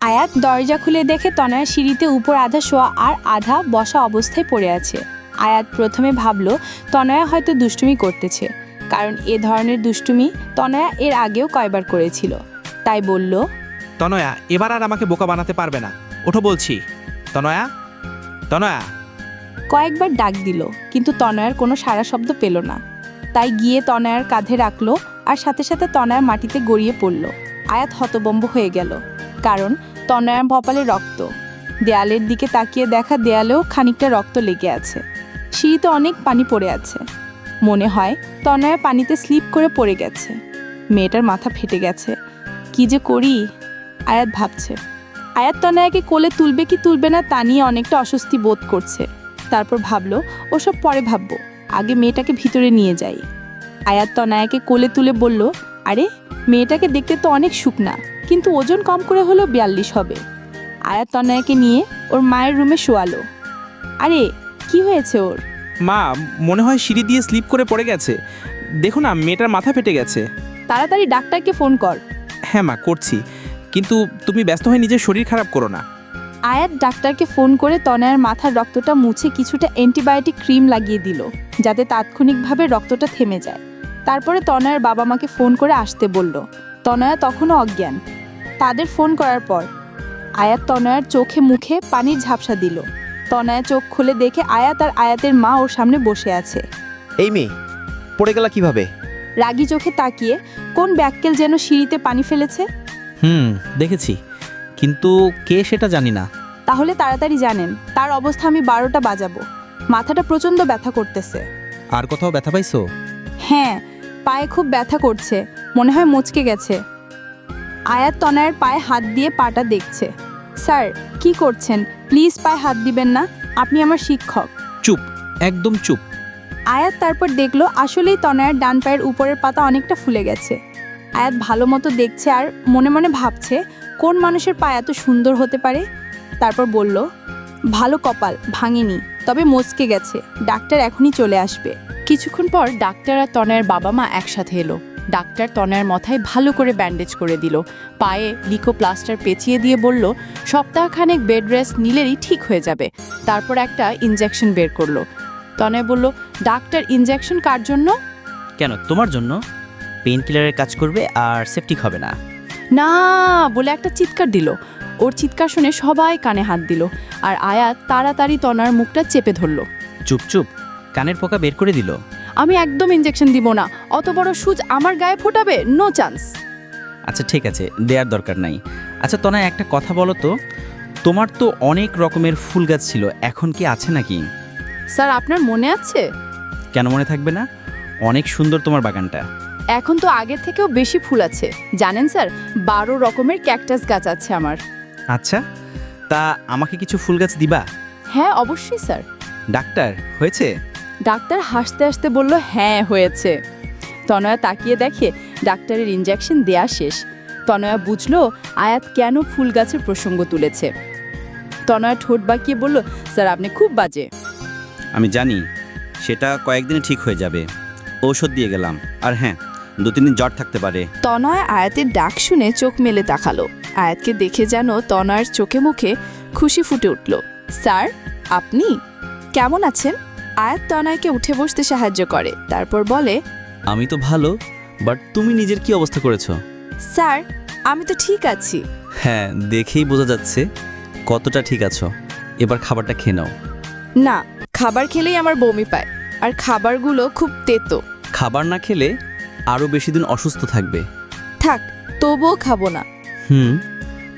আয়াত দরজা খুলে দেখে তনয়া সিঁড়িতে উপর আধা শোয়া আর আধা বসা অবস্থায় পড়ে আছে। আয়াত প্রথমে ভাবলো তনয়া হয়তো দুষ্টুমি করতেছে। কারণ এ ধরনের দুষ্টুমি তনয়া এর আগেও কয়বার করেছিল। তাই বলল তনয়া এবার আর আমাকে বোকা বানাতে পারবে না। ওঠো বলছি। তনয়া? তনয়া? কয়েকবার ডাক দিল কিন্তু তনয়ার কোনো সারা শব্দ পেল না। তাই গিয়ে তনয়ার কাঁধে রাখল আর সাথে সাথে তনয়া মাটিতে গড়িয়ে পড়ল। আয়াত হতবম্ব হয়ে গেল। কারণ তনয়ার কপালে রক্ত। দেয়ালের দিকে তাকিয়ে দেখা দেয়ালেও খানিকটা রক্ত লেগে আছে। সিঁড়িতে অনেক পানি পড়ে আছে। মনে হয় তনয়া পানিতে স্লিপ করে পড়ে গেছে। মেয়েটার মাথা ফেটে গেছে। কি যে করি? আয়াত ভাবছে। আয়াত তনয়াকে কোলে তুলবে কি তুলবে না তা নিয়ে অনেকটা অস্বস্তি বোধ করছে। তারপর ভাবলো, ওসব পরে ভাববো। আগে মেয়েটাকে ভিতরে নিয়ে যাই। আয়াত তনায়াকে কোলে তুলে বলল, আরে, মেয়েটাকে দেখতে তো অনেক শুকনা। কিন্তু ওজন কম করে হলেও বিয়াল্লিশ হবে। আয়াত তনায়াকে নিয়ে ওর মায়ের রুমে শোয়ালো। আরে কি হয়েছে ওর? মা মনে হয় সিঁড়ি দিয়ে স্লিপ করে পড়ে গেছে। দেখো না মেয়েটার মাথা ফেটে গেছে। তাড়াতাড়ি ডাক্তারকে ফোন কর। হ্যাঁ মা করছি। কিন্তু তুমি ব্যস্ত হয়ে নিজের শরীর খারাপ করো না। আয়াত ডাক্তারকে ফোন করে তনয়ার মাথার রক্তটা মুছে কিছুটা অ্যান্টিবায়োটিক ক্রিম লাগিয়ে দিল যাতে তাৎক্ষণিকভাবে রক্তটা থেমে যায়। তারপরে তনয়ার বাবা মাকে ফোন করে আসতে বলল। তনয়া তখনও অজ্ঞান। তাদের ফোন করার পর আয়াত তনয়ার চোখে মুখে পানির ঝাপসা দিল। তনয়া চোখ খুলে দেখে আয়াত আর আয়াতের মা ওর সামনে বসে আছে। এই মেয়ে পড়ে গেলা কীভাবে? রাগী চোখে তাকিয়ে কোন ব্যাককেল যেন সিঁড়িতে পানি ফেলেছে? হুম দেখেছি। কিন্তু কে সেটা জানি না। তাহলে তাড়াতাড়ি জানেন তার অবস্থা আমি বারোটা বাজাবো। মাথাটা প্রচণ্ড ব্যথা করতেছে। আর কোথাও ব্যথা পাইছো? হ্যাঁ পায়ে খুব ব্যথা করছে মনে হয় মুচকে গেছে। আয়াত তনয়ের পায়ে হাত দিয়ে পাটা দেখছে। স্যার কি করছেন? প্লিজ পায়ে হাত দিবেন না। আপনি আমার শিক্ষক। চুপ একদম চুপ। আয়াত তারপর দেখল আসলেই তনয়ের ডান পায়ের উপরের পাতা অনেকটা ফুলে গেছে। আয়াত ভালো মতো দেখছে আর মনে মনে ভাবছে কোন মানুষের পা এত সুন্দর হতে পারে? তারপর বলল ভালো কপাল ভাঙেনি তবে মচকে গেছে। ডাক্তার এখনই চলে আসবে। কিছুক্ষণ পর ডাক্তার আর তনয়ের বাবা মা একসাথে এলো। ডাক্তার তনয়ের মাথায় ভালো করে ব্যান্ডেজ করে দিল। পায়ে লিকো প্লাস্টার পেঁচিয়ে দিয়ে বলল সপ্তাহখানেক বেড রেস্ট নিলেরই ঠিক হয়ে যাবে। তারপর একটা ইনজেকশন বের করল। তনয় বলল ডাক্তার ইনজেকশন কার জন্য? কেন তোমার জন্য? পেইন কিলারের কাজ করবে আর সেফটিক হবে না। না বলে একটা চিৎকার দিল। ওর চিৎকার শুনে সবাই কানে হাত দিল আর আয়াত তাড়াতাড়ি তনার মুখটা চেপে ধরলো। চুপ চুপ কানের পোকা বের করে দিল। আমি একদম ইনজেকশন দিব না। অত বড় সুচ আমার গায়ে ফোটাবে? নো চান্স আচ্ছা ঠিক আছে দেওয়ার দরকার নাই। আচ্ছা তনায় একটা কথা বলো তো। তোমার তো অনেক রকমের ফুল গাছ ছিল এখন কি আছে নাকি? স্যার আপনার মনে আছে? কেন মনে থাকবে না? অনেক সুন্দর তোমার বাগানটা। এখন তো আগের থেকেও বেশি ফুল আছে। জানেন স্যার বারো রকমের ক্যাকটাস গাছ আছে আমার। আচ্ছা তা আমাকে কিছু ফুল গাছ দিবা? হ্যাঁ অবশ্যই স্যার। ডাক্তার হয়েছে? ডাক্তার হাসতে হাসতে বলল হ্যাঁ হয়েছে। তনয়া তাকিয়ে দেখে ডাক্তারের ইঞ্জেকশন দেয়া শেষ। তনয়া বুঝলো আয়াত কেন ফুল গাছের প্রসঙ্গ তুলেছে। তনয়া ঠোঁট বাঁকিয়ে বলল স্যার আপনি খুব বাজে। আমি জানি সেটা কয়েকদিনে ঠিক হয়ে যাবে। ঔষধ দিয়ে গেলাম। আর হ্যাঁ দু তিন দিন জ্বর থাকতে পারে। তনয় আয়াতের ডাক শুনে চোখ মেলে তাকালো। আয়াতকে দেখে যেন তনয়ের চোখে মুখে খুশি ফুটে উঠল। স্যার আপনি? কেমন আছেন? আয়াত তনয়কে উঠে বসতে সাহায্য করে তারপর বলে আমি তো ভালো বাট তুমি নিজের কি অবস্থা করেছ? স্যার আমি তো ঠিক আছি। হ্যাঁ দেখেই বোঝা যাচ্ছে কতটা ঠিক আছো। এবার খাবারটা খেয়ে নাও। না খাবার খেলেই আমার বমি পায় আর খাবারগুলো খুব তেতো। খাবার না খেলে আরও বেশি দিন অসুস্থ থাকবে। থাক তবুও খাব না। হুম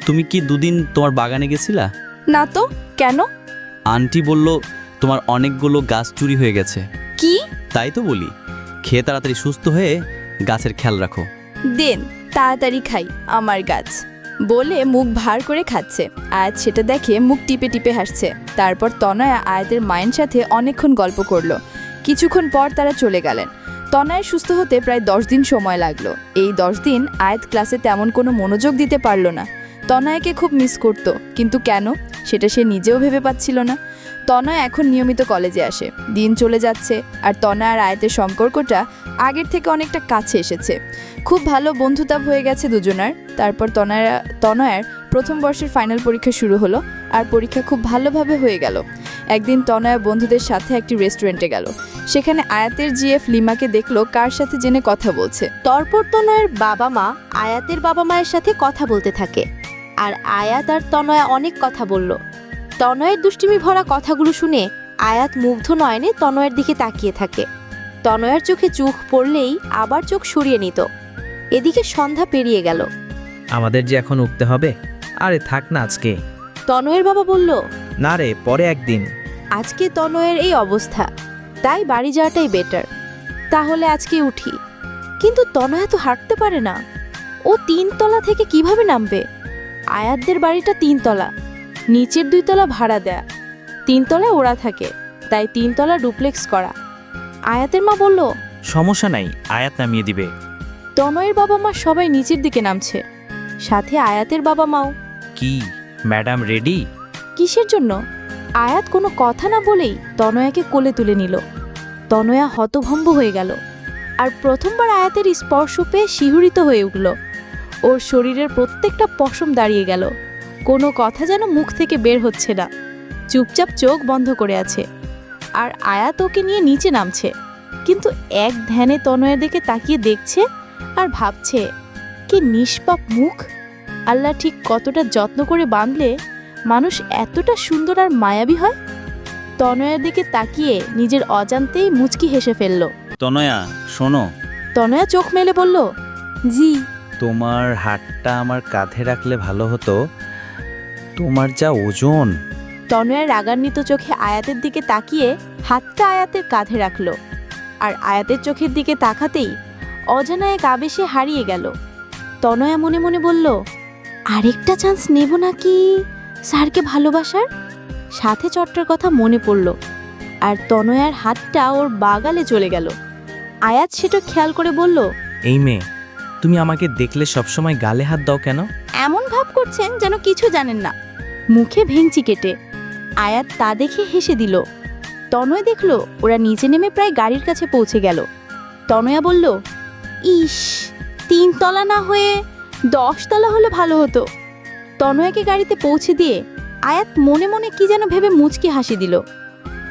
তুমি কি দুদিন তোমার বাগানে গেছিলা? না তো কেন? আন্টি বলল তোমার অনেকগুলো গাছ চুরি হয়ে গেছে। কি? তাই তো বলি খেয়ে তাড়াতাড়ি সুস্থ হয়ে গাছের খেয়াল রাখো। দেন তাড়াতাড়ি খাই আমার গাছ। বলে মুখ ভার করে খাচ্ছে আয়াত সেটা দেখে মুখ টিপে টিপে হাসছে। তারপর তনয়া আয়াতের মায়ের সাথে অনেকক্ষণ গল্প করল। কিছুক্ষণ পর তারা চলে গেলেন। তনয়ের সুস্থ হতে প্রায় দশ দিন সময় লাগল। এই দশ দিন আয়াত ক্লাসে তেমন কোনো মনোযোগ দিতে পারল না। তনয়াকে খুব মিস করত কিন্তু কেন? সেটা সে নিজেও ভেবে পাচ্ছিল না। তনয় এখন নিয়মিত কলেজে আসে। দিন চলে যাচ্ছে আর তনয় আর আয়াতের সম্পর্কটা আগের থেকে অনেকটা কাছে এসেছে। খুব ভালো বন্ধুতা হয়ে গেছে দুজনার। তারপর তনয়া, তনয়ার প্রথম বর্ষের ফাইনাল পরীক্ষা শুরু হলো আর পরীক্ষা খুব ভালোভাবে হয়ে গেল। একদিন তনয়া বন্ধুদের সাথে একটি রেস্টুরেন্টে গেল। সেখানে আয়াতের জিএফ লিমাকে দেখল কার সাথে জেনে কথা বলছে। তারপর তনয়ের বাবা মা আয়াতের বাবা মায়ের সাথে কথা বলতে থাকে। আর আয়াত আর তনয়া অনেক কথা বলল। তনয়ের দুষ্টিমি ভরা কথাগুলো শুনে আয়াত মুগ্ধ নয়নে তনয়ের দিকে তাকিয়ে থাকে। তনয়ার চোখে চোখ পড়লেই আবার চোখ সরিয়ে নিত। এদিকে সন্ধ্যা পেরিয়ে গেল। আমাদের যে এখন উঠতে হবে আরে থাক না আজকে। তনয়ের বাবা বলল না রে পরে একদিন। আজকে তনয়ের এই অবস্থা। তাই বাড়ি যাওয়াটাই বেটার তাহলে আজকে উঠি। কিন্তু তনয়া তো হাঁটতে পারে না। ও তিনতলা থেকে কীভাবে নামবে? আয়াতদের বাড়িটা তিনতলা। নিচের দুই তলা ভাড়া দেয়া। তিনতলায় ওরা থাকে তাই তিনতলা ডুপ্লেক্স করা। আয়াতের মা বলল সমস্যা নাই আয়াত নামিয়ে দিবে। তনয়ের বাবা মা সবাই নিচের দিকে নামছে। সাথে আয়াতের বাবা মাও। কি ম্যাডাম রেডি? কিসের জন্য? আয়াত কোনো কথা না বলেই তনয়াকে কোলে তুলে নিল। তনয়া হতভম্ব হয়ে গেল আর প্রথমবার আয়াতের স্পর্শ পেয়ে শিহরিত হয়ে উঠল। ওর শরীরের প্রত্যেকটা পশম দাঁড়িয়ে গেল। কোনো কথা যেন মুখ থেকে বের হচ্ছে না। চুপচাপ চোখ বন্ধ করে আছে। আর আয়াত ওকে নিয়ে নিচে নামছে। কিন্তু এক ধ্যানে তনয়ের দিকে তাকিয়ে দেখছে আর ভাবছে কি নিষ্পাপ মুখ। আল্লাহ ঠিক কতটা যত্ন করে বাঁধলে মানুষ এতটা সুন্দর আর মায়াবী হয়? তনয়ের দিকে তাকিয়ে নিজের অজান্তেই মুচকি হেসে ফেলল। তনয়া শোনো। তনয়া চোখ মেলে বলল জি। তোমার হাতটা আমার কাঁধে রাখলে ভালো হতো। তোমার যা ওজন। তনয়ের রাগান্বিত চোখে আয়াতের দিকে তাকিয়ে হাতটা আয়াতের কাঁধে রাখল। আর আয়াতের চোখের দিকে তাকাতেই অজানা এক আবেশে হারিয়ে গেল। তনয়া মনে মনে বলল আরেকটা চান্স নেব নাকি স্যারকে ভালোবাসার? সাথে চট্টার কথা মনে পড়ল। আর তনয়ার হাতটা ওর বাগালে চলে গেল। আয়াত সেটা খেয়াল করে বলল এই মেয়ে তুমি আমাকে দেখলে সবসময় গালে হাত দাও কেন? এমন ভাব করছেন যেন কিছু জানেন না। মুখে ভেঙচি কেটে। আয়াত তা দেখে হেসে দিল। তনয় দেখল, ওরা নিচে নেমে প্রায় গাড়ির কাছে পৌঁছে গেল। তনয়া বলল, ইস, তিনতলা না হয়ে দশতলা হলে ভালো হতো। তনয়াকে গাড়িতে পৌঁছে দিয়ে আয়াত মনে মনে কি যেন ভেবে মুচকি হাসি দিল।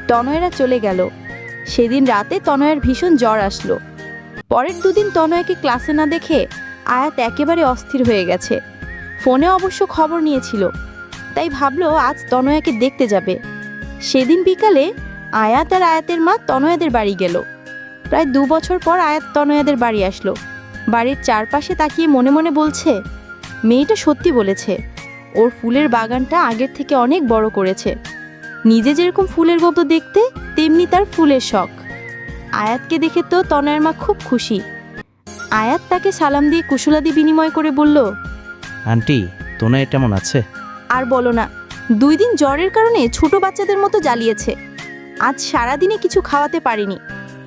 তনয়রা চলে গেল। সেদিন রাতে তনয়ের ভীষণ জ্বর আসলো। পরের দুদিন তনয়াকে ক্লাসে না দেখে আয়াত একেবারে অস্থির হয়ে গেছে। ফোনে অবশ্য খবর নিয়েছিল। তাই ভাবলো আজ তনয়াকে দেখতে যাবে। সেদিন বিকালে আয়াত আর আয়াতের মা তনয়াদের বাড়ি গেল। প্রায় দু বছর পর আয়াত তনয়াদের বাড়ি আসলো। বাড়ির চারপাশে তাকিয়ে মনে মনে বলছে, মেয়েটা সত্যি বলেছে, ওর ফুলের বাগানটা আগের থেকে অনেক বড় করেছে। নিজে যেরকম ফুলের মতো দেখতে, তেমনি তার ফুলের শখ। আয়াতকে দেখে তো তনয়ের মা খুব খুশি। আয়াত তাকে সালাম দিয়ে কুশলাদি বিনিময় করে বলল আন্টি তোনায় কেমন আছে? আর বলো না দুই দিন জ্বরের কারণে ছোট বাচ্চাদের মতো জ্বালিয়েছে। আজ সারাদিনে কিছু খাওয়াতে পারিনি।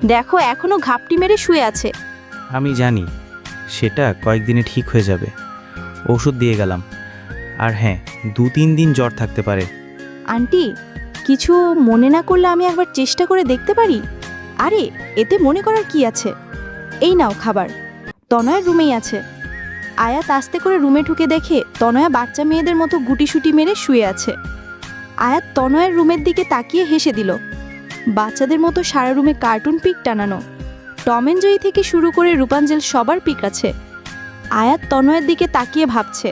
দেখো এখনও ঘাপটি মেরে শুয়ে আছে। আমি জানি সেটা কয়েকদিনে ঠিক হয়ে যাবে। ওষুধ দিয়ে গেলাম। আর হ্যাঁ দু তিন দিন জ্বর থাকতে পারে। আন্টি কিছু মনে না করলে আমি একবার চেষ্টা করে দেখতে পারি? আরে এতে মনে করার কি আছে? এই নাও খাবার। তনয়ের রুমেই আছে। আয়াত আস্তে করে রুমে ঢুকে দেখে তনয়া বাচ্চা মেয়েদের মতো গুটিসুটি মেরে শুয়ে আছে। আয়াত তনয়ের রুমের দিকে তাকিয়ে হেসে দিল, বাচ্চাদের মতো সারা রুমে কার্টুন পিক টানানো। টম অ্যান্ড জয়ী থেকে শুরু করে রূপাঞ্জল সবার পিক আছে। আয়াত তনয়ের দিকে তাকিয়ে ভাবছে,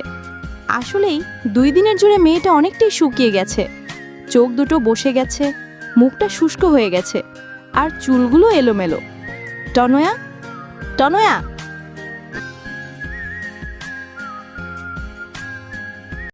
আসলেই দুই দিনের জুড়ে মেয়েটা অনেকটাই শুকিয়ে গেছে। চোখ দুটো বসে গেছে, মুখটা শুষ্ক হয়ে গেছে, আর চুলগুলো এলোমেলো। টনয়া? টনয়া?